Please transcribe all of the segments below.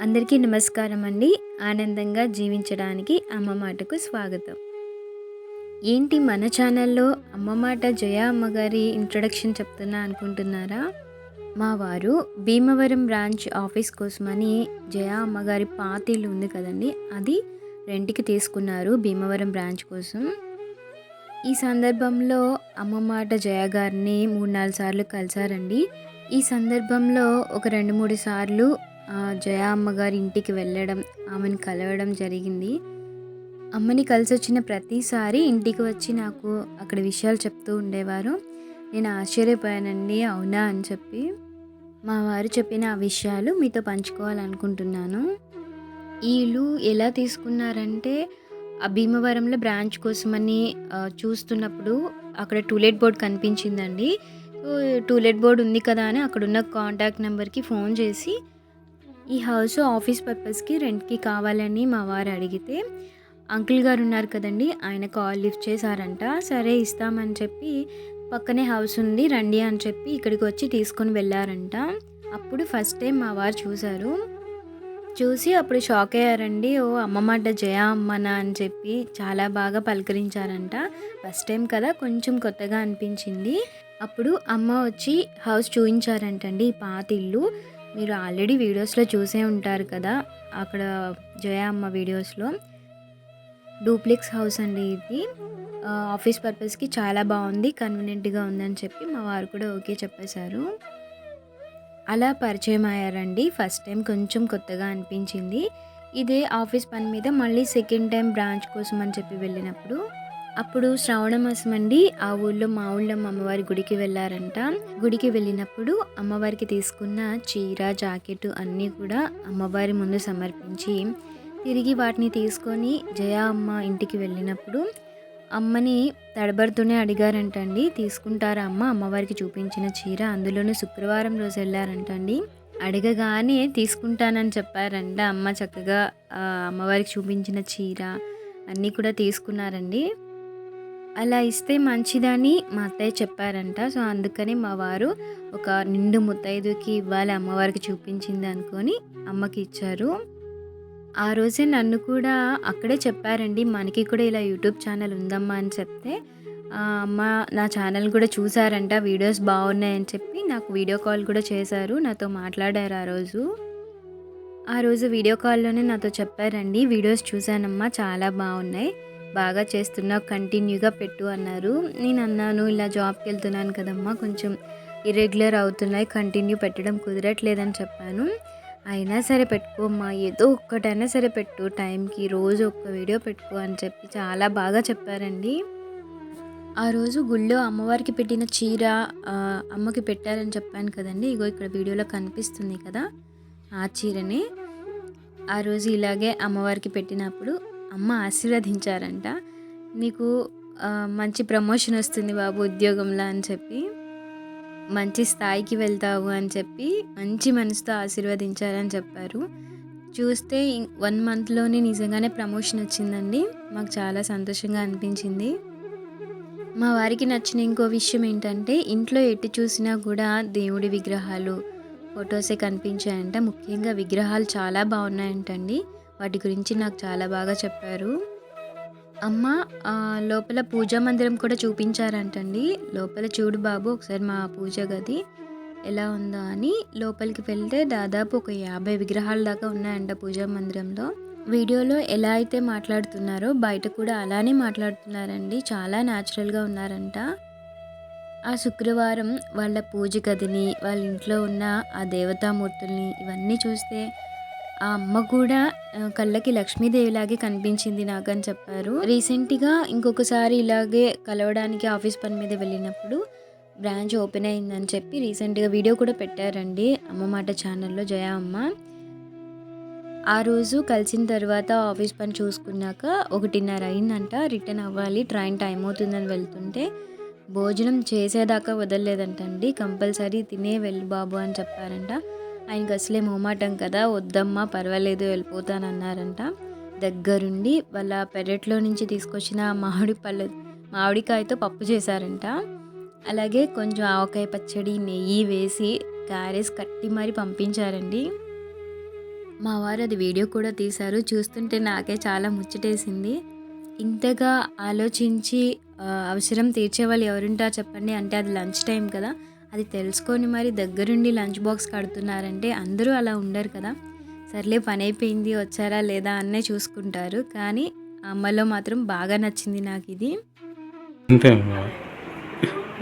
అందరికీ నమస్కారం అండి ఆనందంగా జీవించడానికి అమ్మ మాటకు స్వాగతం. ఏంటి మన ఛానల్లో అమ్మ మాట జయ అమ్మగారి ఇంట్రొడక్షన్ చెప్తున్నా అనుకుంటున్నారా? మా వారు భీమవరం బ్రాంచ్ ఆఫీస్ కోసమని జయ అమ్మగారి పాతీలు ఉంది కదండి. అది రెంట్కి తీసుకున్నారు భీమవరం బ్రాంచ్ కోసం. ఈ సందర్భంలో అమ్మ మాట జయ గారిని మూడు నాలుగు సార్లు కలిసారండి ఈ సందర్భంలో ఒక రెండు మూడు సార్లు జయ అమ్మగారి ఇంటికి వెళ్ళడం ఆమెను కలవడం జరిగింది. అమ్మని కలిసి వచ్చిన ప్రతిసారి ఇంటికి వచ్చి నాకు అక్కడ విషయాలు చెప్తూ ఉండేవారు. నేను ఆశ్చర్యపోయానండి అవునా అని చెప్పి. మా వారు చెప్పిన ఆ విషయాలు మీతో పంచుకోవాలనుకుంటున్నాను. వీళ్ళు ఎలా తీసుకున్నారంటే ఆ భీమవరంలో బ్రాంచ్ కోసమని చూస్తున్నప్పుడు అక్కడ టూలెట్ బోర్డ్ కనిపించిందండి. సో టూలెట్ బోర్డ్ ఉంది కదా అని అక్కడున్న కాంటాక్ట్ నెంబర్కి ఫోన్ చేసి ఈ హౌస్ ఆఫీస్ పర్పస్కి రెంట్కి కావాలని మా వారు అడిగితే అంకుల్ గారు ఉన్నారు కదండి ఆయన కాల్ లిఫ్ట్ చేశారంట. సరే ఇస్తామని చెప్పి పక్కనే హౌస్ ఉంది రండి అని చెప్పి ఇక్కడికి వచ్చి తీసుకొని వెళ్ళారంట. అప్పుడు ఫస్ట్ టైం మా వారు చూశారు. చూసి అప్పుడు షాక్ అయ్యారండి. ఓ అమ్మమాట జయ అమ్మనా అని చెప్పి చాలా బాగా పలకరించారంట. ఫస్ట్ టైం కదా కొంచెం కొత్తగా అనిపించింది. అప్పుడు అమ్మ వచ్చి హౌస్ చూపించారంటండి ఈ పాత ఇల్లు. మీరు ఆల్రెడీ వీడియోస్లో చూసే ఉంటారు కదా అక్కడ జయ అమ్మ వీడియోస్లో. డూప్లెక్స్ హౌస్ అండి ఇది. ఆఫీస్ పర్పస్కి చాలా బాగుంది కన్వీనియంట్గా ఉందని చెప్పి మా వారు కూడా ఓకే చెప్పేశారు. అలా పరిచయం అయ్యారండి ఫస్ట్ టైం కొంచెం కొత్తగా అనిపించింది. ఇదే ఆఫీస్ పని మీద మళ్ళీ సెకండ్ టైం బ్రాంచ్ కోసం అని చెప్పి వెళ్ళినప్పుడు. అప్పుడు శ్రావణ మాసం అండి. ఆ ఊళ్ళో మా ఊళ్ళో మా అమ్మవారి గుడికి వెళ్ళారంట. గుడికి వెళ్ళినప్పుడు అమ్మవారికి తీసుకున్న చీర జాకెట్ అన్నీ కూడా అమ్మవారి ముందు సమర్పించి తిరిగి వాటిని తీసుకొని జయ అమ్మ ఇంటికి వెళ్ళినప్పుడు అమ్మని తడబడుతూనే అడిగారంటండి తీసుకుంటారా అమ్మ? అమ్మవారికి చూపించిన చీర అందులోనే శుక్రవారం రోజు వెళ్ళారంటండి అడగగానే తీసుకుంటానని చెప్పారంట. అమ్మ చక్కగా అమ్మవారికి చూపించిన చీర అన్నీ కూడా తీసుకున్నారండి. అలా ఇస్తే మంచిదని మా అత్తయ్య చెప్పారంట. సో అందుకని మా వారు ఒక నిండు ముత్తైదుకి ఇవ్వాలి. అమ్మవారికి చూపించింది అనుకొని అమ్మకి ఇచ్చారు. ఆ రోజే నన్ను కూడా అక్కడే చెప్పారండి. మనకి కూడా ఇలా యూట్యూబ్ ఛానల్ ఉందమ్మా అని చెప్తే అమ్మ నా ఛానల్ కూడా చూసారంట. వీడియోస్ బాగున్నాయని చెప్పి నాకు వీడియో కాల్ కూడా చేశారు. నాతో మాట్లాడారు ఆ రోజు. ఆ రోజు వీడియో కాల్లోనే నాతో చెప్పారండి వీడియోస్ చూశానమ్మా. చాలా బాగున్నాయి. బాగా చేస్తున్నావు కంటిన్యూగా పెట్టు అన్నారు. నేను అన్నాను ఇలా జాబ్కి వెళ్తున్నాను కదమ్మా కొంచెం ఇర్రెగ్యులర్ అవుతున్నాయి కంటిన్యూ పెట్టడం కుదరట్లేదని చెప్పాను. అయినా సరే పెట్టుకోమ్మా ఏదో ఒక్కటైనా సరే పెట్టు టైంకి రోజు ఒక్క వీడియో పెట్టుకో అని చెప్పి చాలా బాగా చెప్పారండి. ఆ రోజు గుళ్ళో అమ్మవారికి పెట్టిన చీర అమ్మకి పెట్టారని చెప్పాను కదండి. ఇగో ఇక్కడ వీడియోలో కనిపిస్తుంది కదా ఆ చీరనే. ఆ రోజు ఇలాగే అమ్మవారికి పెట్టినప్పుడు అమ్మ ఆశీర్వదించారంట. నీకు మంచి ప్రమోషన్ వస్తుంది బాబు ఉద్యోగంలో అని చెప్పి మంచి స్థాయికి వెళ్తావు అని చెప్పి మంచి మనసుతో ఆశీర్వదించారని చెప్పారు. చూస్తే వన్ మంత్లోనే నిజంగానే ప్రమోషన్ వచ్చిందండి. మాకు చాలా సంతోషంగా అనిపించింది. మా వారికి నచ్చిన ఇంకో విషయం ఏంటంటే ఇంట్లో ఎటు చూసినా కూడా దేవుడి విగ్రహాలు ఫొటోసే కనిపించాయంట. ముఖ్యంగా విగ్రహాలు చాలా బాగున్నాయంటండి. వాటి గురించి నాకు చాలా బాగా చెప్పారు. అమ్మ లోపల పూజా మందిరం కూడా చూపించారంటండి. లోపల చూడు బాబు ఒకసారి మా పూజ గది ఎలా ఉందో అని. లోపలికి వెళ్తే దాదాపు ఒక యాభై విగ్రహాల దాకా ఉన్నాయంట పూజా మందిరంలో. వీడియోలో ఎలా అయితే మాట్లాడుతున్నారో బయట కూడా అలానే మాట్లాడుతున్నారండి. చాలా న్యాచురల్గా ఉన్నారంట. ఆ శుక్రవారం వాళ్ళ పూజ గదిని వాళ్ళ ఇంట్లో ఉన్న ఆ దేవతామూర్తుల్ని ఇవన్నీ చూస్తే ఆ అమ్మ కూడా కళ్ళకి లక్ష్మీదేవిలాగే కనిపించింది నాకు అని చెప్పారు. రీసెంట్గా ఇంకొకసారి ఇలాగే కలవడానికి ఆఫీస్ పని మీద వెళ్ళినప్పుడు బ్రాంచ్ ఓపెన్ అయిందని చెప్పి రీసెంట్గా వీడియో కూడా పెట్టారండి. అమ్మ మాట ఛానల్లో జయ అమ్మ. ఆ రోజు కలిసిన తర్వాత ఆఫీస్ పని చూసుకున్నాక ఒకటిన్నర అయిందంట. రిటర్న్ అవ్వాలి ట్రైన్ టైం అవుతుందని వెళ్తుంటే భోజనం చేసేదాకా వదలలేదంటండి. కంపల్సరీ తినే వెళ్ళు బాబు అని చెప్పారంట. ఆయనకి అసలే మొహమాటం కదా వద్దమ్మా పర్వాలేదు వెళ్ళిపోతానన్నారంట. దగ్గరుండి వాళ్ళ పెరట్లో నుంచి తీసుకొచ్చిన మామిడి పళ్ళ మామిడికాయతో పప్పు చేశారంట. అలాగే కొంచెం ఆవకాయ పచ్చడి నెయ్యి వేసి క్యారెస్ కట్టి మరీ పంపించారండి. మా వారు అది వీడియో కూడా తీశారు. చూస్తుంటే నాకే చాలా ముచ్చటేసింది. ఇంతగా ఆలోచించి అవసరం తీర్చే వాళ్ళు ఎవరుంటారు చెప్పండి? అంటే అది లంచ్ టైం కదా. అది తెలుసుకొని మరి దగ్గరుండి లంచ్ బాక్స్ కడుతున్నారంటే అందరూ అలా ఉండరు కదా. సర్లే పని అయిపోయింది వచ్చారా లేదా అన్నే చూసుకుంటారు. కానీ అమ్మలో మాత్రం బాగా నచ్చింది నాకు ఇది. అంతే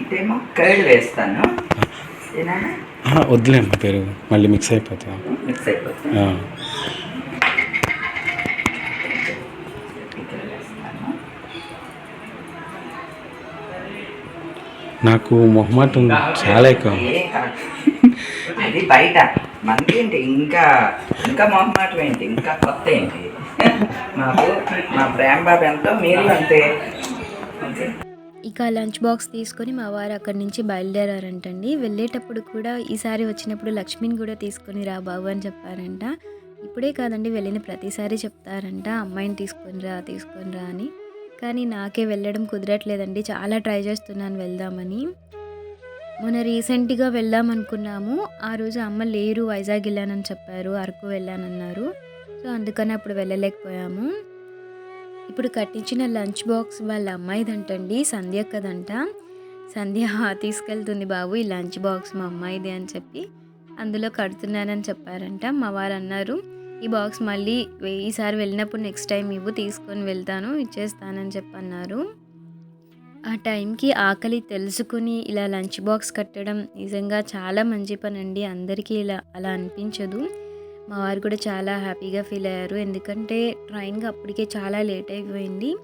ఇదేమో కర్డ్ వేస్తాను. ఏనానా వద్దులేమ్మా పెరుగు. మళ్ళీ మిక్స్ అయిపోతా మిక్స్ అయిపోతుంది నాకు మొహమాటం చాలా ఎక్కువ. అది బయట. మనకి ఏంటి? ఇంకా ఇంకా మొహమాటం ఏంటి? ఇంకా కొత్త ఏంటి? మాకు మా ప్రేమ బాబు ఎంతో మీరు అంతే. ఇక లంచ్ బాక్స్ తీసుకొని మా వారు అక్కడి నుంచి బయలుదేరారంటండి. వెళ్ళేటప్పుడు కూడా ఈసారి వచ్చినప్పుడు లక్ష్మిని కూడా తీసుకొని రా బాబు అని చెప్పారంట. ఇప్పుడే కాదండి వెళ్ళిన ప్రతిసారి చెప్తారంట. అమ్మాయిని తీసుకొని రా తీసుకొని రా అని. కానీ నాకే వెళ్ళడం కుదరట్లేదండి. చాలా ట్రై చేస్తున్నాను వెళ్దామని. మొన్న రీసెంట్గా వెళ్దాం అనుకున్నాము. ఆ రోజు అమ్మ లేరు వైజాగ్ వెళ్ళానని చెప్పారు అరకు వెళ్ళానన్నారు. సో అందుకని అప్పుడు వెళ్ళలేకపోయాము. ఇప్పుడు కట్టించిన లంచ్ బాక్స్ వాళ్ళ అమ్మాయిదంటండి సంధ్య కదంట సంధ్య తీసుకెళ్తుంది బాబు ఈ లంచ్ బాక్స్ మా అమ్మాయిది అని చెప్పి అందులో కడుతున్నానని చెప్పారంట. మా వారు అన్నారు ఈ బాక్స్ మళ్ళీ ఈసారి వెళ్ళినప్పుడు నెక్స్ట్ టైం ఇవ్వు తీసుకొని వెళ్తాను ఇచ్చేస్తానని చెప్పన్నారు. ఆ టైంకి ఆకలి తెలుసుకుని ఇలా లంచ్ బాక్స్ కట్టడం నిజంగా చాలా మంచి పని అండి అందరికీ ఇలా అలా అనిపించదు. మా వారు కూడా చాలా హ్యాపీగా ఫీల్ అయ్యారు. ఎందుకంటే ట్రైన్కి అప్పటికే చాలా లేట్ అయిపోయింది.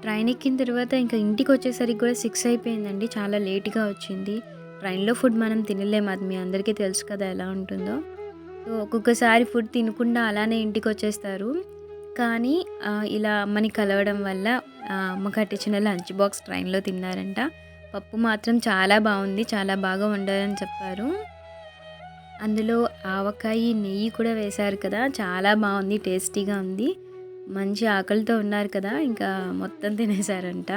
ట్రైన్ ఎక్కిన తర్వాత ఇంకా ఇంటికి వచ్చేసరికి కూడా సిక్స్ అయిపోయిందండి. చాలా లేట్గా వచ్చింది. ట్రైన్లో ఫుడ్ మనం తినలేము అది మీ అందరికీ తెలుసు కదా ఎలా ఉంటుందో. ఒక్కొక్కసారి ఫుడ్ తినకుండా అలానే ఇంటికి వచ్చేస్తారు కానీ ఇలా అమ్మని కలవడం వల్ల ఆ, అమ్మ కట్టించిన లంచ్ బాక్స్ ట్రైన్లో తిన్నారంట. పప్పు మాత్రం చాలా బాగుంది చాలా బాగా వండారని చెప్పారు. అందులో ఆవకాయ నెయ్యి కూడా వేశారు కదా చాలా బాగుంది టేస్టీగా ఉంది. మంచి ఆకలితో ఉన్నారు కదా ఇంకా మొత్తం తినేశారంట.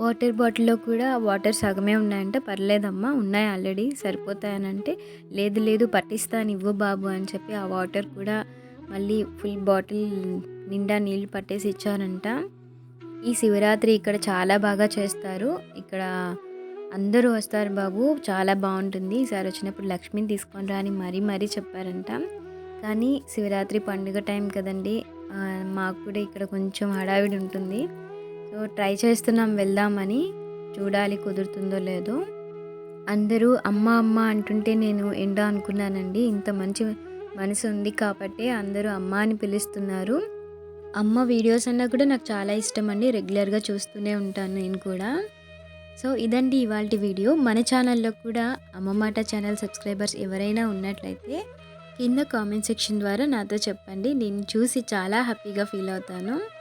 వాటర్ బాటిల్లో కూడా వాటర్ సగమే ఉన్నాయంట. పర్లేదమ్మా ఉన్నాయి ఆల్రెడీ. సరిపోతాయనంటే లేదు లేదు పట్టిస్తాను ఇవ్వు బాబు అని చెప్పి ఆ వాటర్ కూడా మళ్ళీ ఫుల్ బాటిల్ నిండా నీళ్ళు పట్టేసి ఇచ్చారంట. ఈ శివరాత్రి ఇక్కడ చాలా బాగా చేస్తారు. ఇక్కడ అందరూ వస్తారు బాబు. చాలా బాగుంటుంది. ఈసారి వచ్చినప్పుడు లక్ష్మిని తీసుకొని రా అని మరీ మరీ చెప్పారంట. కానీ శివరాత్రి పండుగ టైం కదండి. మాకు కూడా ఇక్కడ కొంచెం హడావిడి ఉంటుంది. సో ట్రై చేస్తున్నాం వెళ్దామని. చూడాలి కుదురుతుందో లేదో. అందరూ అమ్మ అమ్మ అంటుంటే నేను ఎండ అనుకున్నానండి. ఇంత మంచి మనసు ఉంది కాబట్టి అందరూ అమ్మ అని పిలుస్తున్నారు. అమ్మ వీడియోస్ అన్నా కూడా నాకు చాలా ఇష్టం అండి రెగ్యులర్గా చూస్తూనే ఉంటాను నేను కూడా. సో ఇదండి ఇవాళ వీడియో. మన ఛానల్లో కూడా అమ్మ మాట ఛానల్ సబ్స్క్రైబర్స్ ఎవరైనా ఉన్నట్లయితే కింద కామెంట్ సెక్షన్ ద్వారా నాతో చెప్పండి. నేను చూసి చాలా హ్యాపీగా ఫీల్ అవుతాను.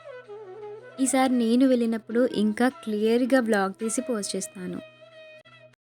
ఈసారి నేను వెళ్ళినప్పుడు ఇంకా క్లియర్గా బ్లాగ్ తీసి పోస్ట్ చేస్తాను.